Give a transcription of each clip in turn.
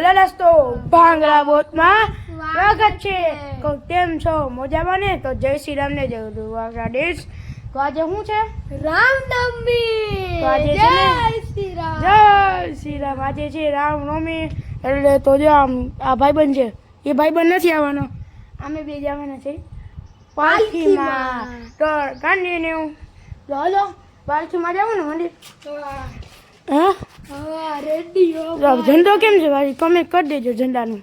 Hello દોસ્તો ભાંગડા બોટમાં સ્વાગત છે. તો કેમ છો? મજામાં ને? તો જય શ્રી રામ ને જય દ્વારકાધીશ તો આજે શું છે? રામનવમી. આજે છે જય શ્રી રામ. જય શ્રી રામ. આજે છે રામનવમી. એટલે તો જો આમ આ ભાઈબંધ છે એ ભાઈબંધ નથી આવવાનો. અમે બે જવાના છે. પાલખીમાં. તો ગાંધી ને હું હાલો પાલખીમાં જવાનું મંદિર. હા? ઝંડો કેમ છે ભાઈ? તમે કરી દેજો ઝંડાનું.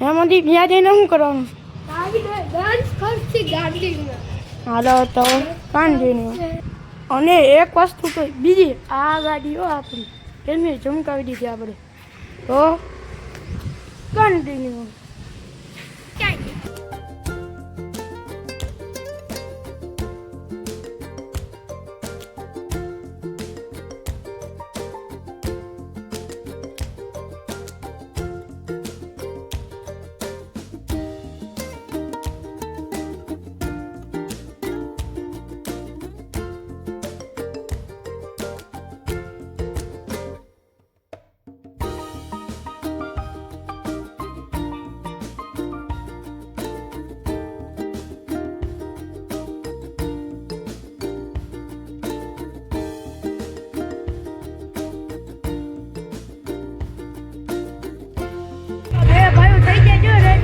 એમાંથી ત્યાં જઈને શું કરવાનું? હાલો, તો કન્ટિન્યુ અને એક વસ્તુ તો બીજી, આ ગાડીઓ આપણી. એમને ચમકાવી દીધી આપણે? તો કન્ટિન્યુ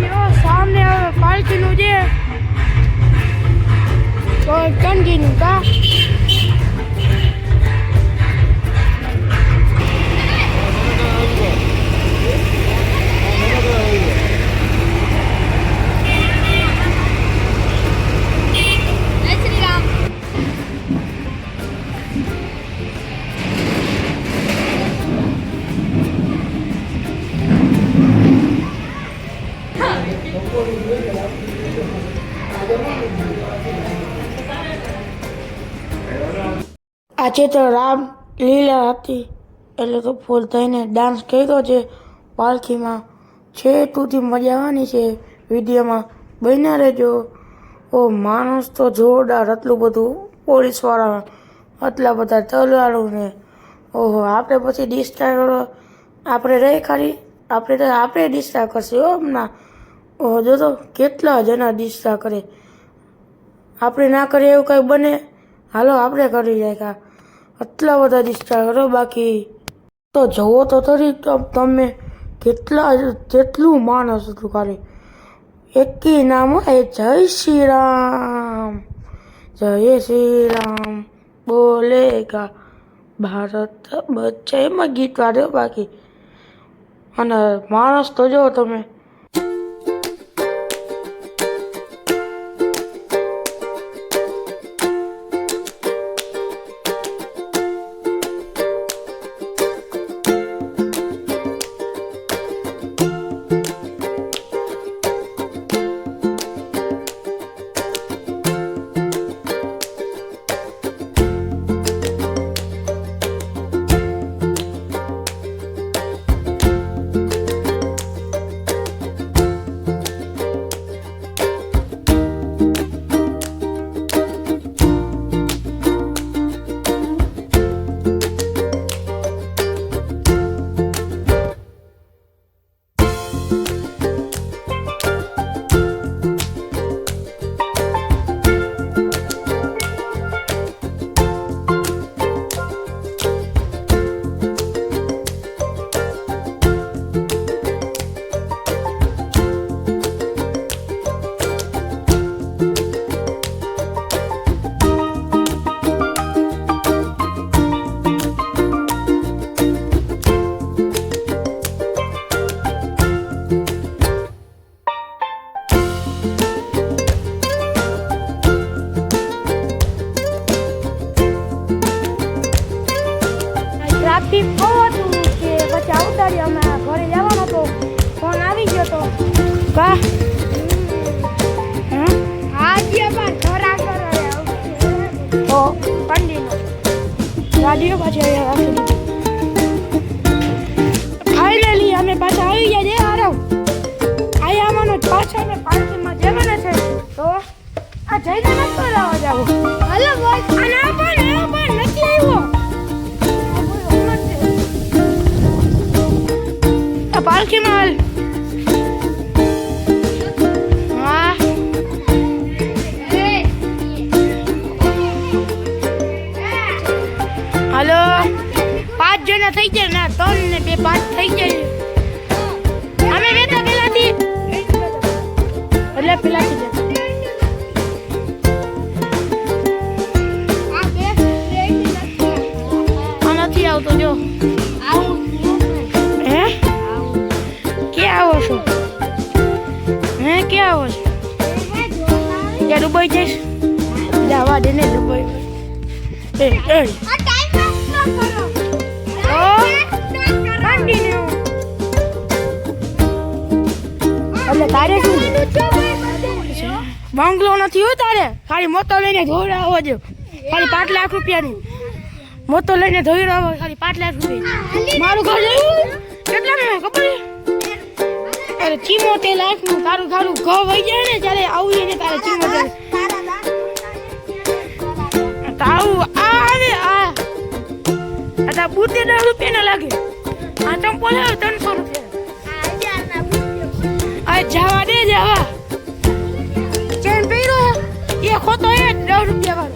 જો હવે પાલખીનું છે તો કા? આજે તો રામ લીલા હતી. એટલે કે ફૂલ થઈને ડાન્સ કર્યો છે. પાલખીમાં છે સુધી મજા આવવાની છે. વિડીયોમાં બન્યા રહેજો. ઓ માણસ તો જોરદાર આટલું બધું પોલીસવાળા આટલા બધા તલવાળું ને ઓહો, આપણે પછી ડિસ્ટ્રાક્ટ આપણે રહી ખરી આપણે તો આપણે ડિસ્ટ્રાક્ટ કરશે હો હમણાં. જો તો કેટલા જણા દિશા કરે. આપણે ના કરીએ એવું કંઈ બને? હાલો, આપણે કરી જાય કા આટલા બધા દિશા કરો બાકી. તો જવો તો તરી તમ- કેટલા કેટલું માણસ હતું ખાલી. એકી નામ એ જય શ્રી રામ જય શ્રી રામ બોલેગા ભારત બચ્ચા એમાં ગીત વાળ્યો બાકી. અને માણસ તો જો તમે. ટ્રાફિક બહુ હતું કે પછી ઉતારી અમે ઘરે જવાનો તો ફોન આવી ગયો તો. કા? આજે પણ ખરા કરો તો કન્ટિન્યુ ગાડીઓ પાછી અહીંયા પાલખીમાં હાલ હા હાલો પાંચ જણા થઈ ગયા ના ત્રણ ને બે પાંચ થઈ જાય અમે બે તો પેલાથી એટલે પેલાથી જ. આ નથી આવતો જો દુબઈ જઈશ જવા દે ને દુબઈ એ. એ એટલે તારે શું? બંગલો નથી હોય તારે. ખાલી મોતો લઈને ધોડાવો જો. ખાલી પાંચ લાખ રૂપિયાની. મોતો લઈને ધોડાવો ખાલી પાંચ લાખ રૂપિયા. મારું ઘર કેટલા કેટલાનું ખબર છે? તે ચીમોતેર લાખનું તારું તારું ઘર વહી જાય ને ત્યારે આવું એને તારે ચીમોતેર તારું આ આવે આ આ. તારા બોતેર રૂપિયા ના લાગે. આ તો આવે ત્રણસો રૂપિયા. આ જવા દે જવા ચેન પીરો એ ખોટો એ દસ રૂપિયા વાળો.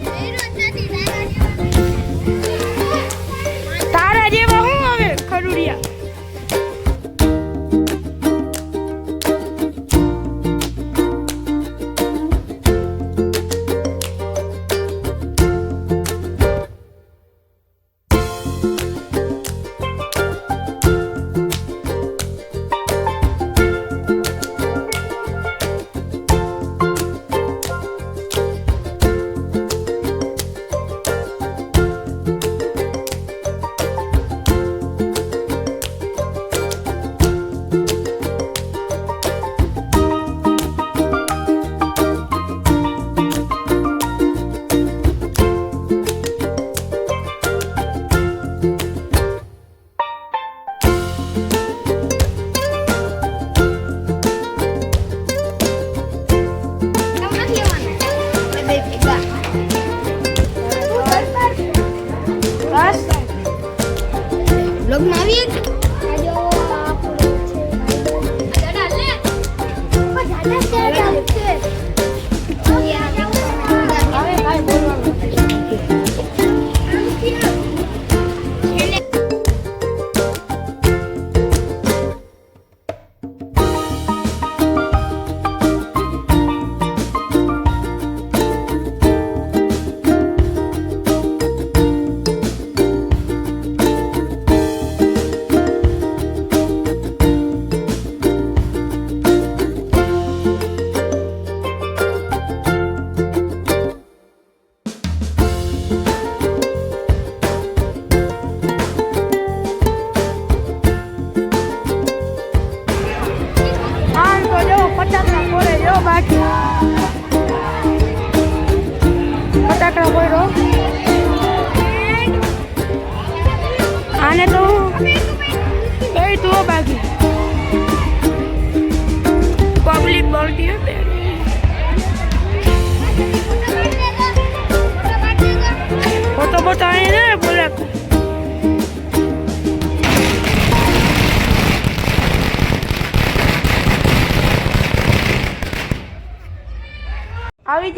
લગ્ન આવી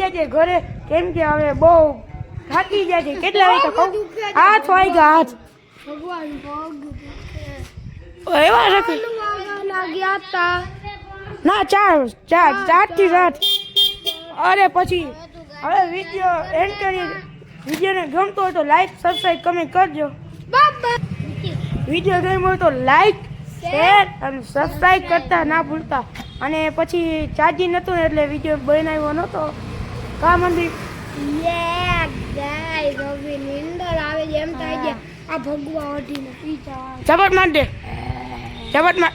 જાય ઘરે. કેમ કે હવે બહુ થાકી જાય છે કેટલા વાગે કહું? હાથ વાગ્યા હાથ. ભગવાન એવા રાખે. ના ગયા ચાર ચાર ચારથી સાત અરે પછી હવે વીડિયો એન્ડ કરી વિડીયોને ગમતો હોય તો લાઈક સબસ્ક્રાઈબ કમેન્ટ કરજો. વીડિયો ગમ્યો હોય તો લાઈક શેર અને સબસ્ક્રાઈબ કરતા ના ભૂલતા. અને પછી ચાર્જિંગ નહોતું એટલે વીડિયો બનાવ્યો નહોતો કા મંદિર? યે ગાઈસ હવે નિંદર આવે છે એમ થાય છે આ ભગવા ઓઢીને પીતા ઝપટ માર દે ઝપટ માર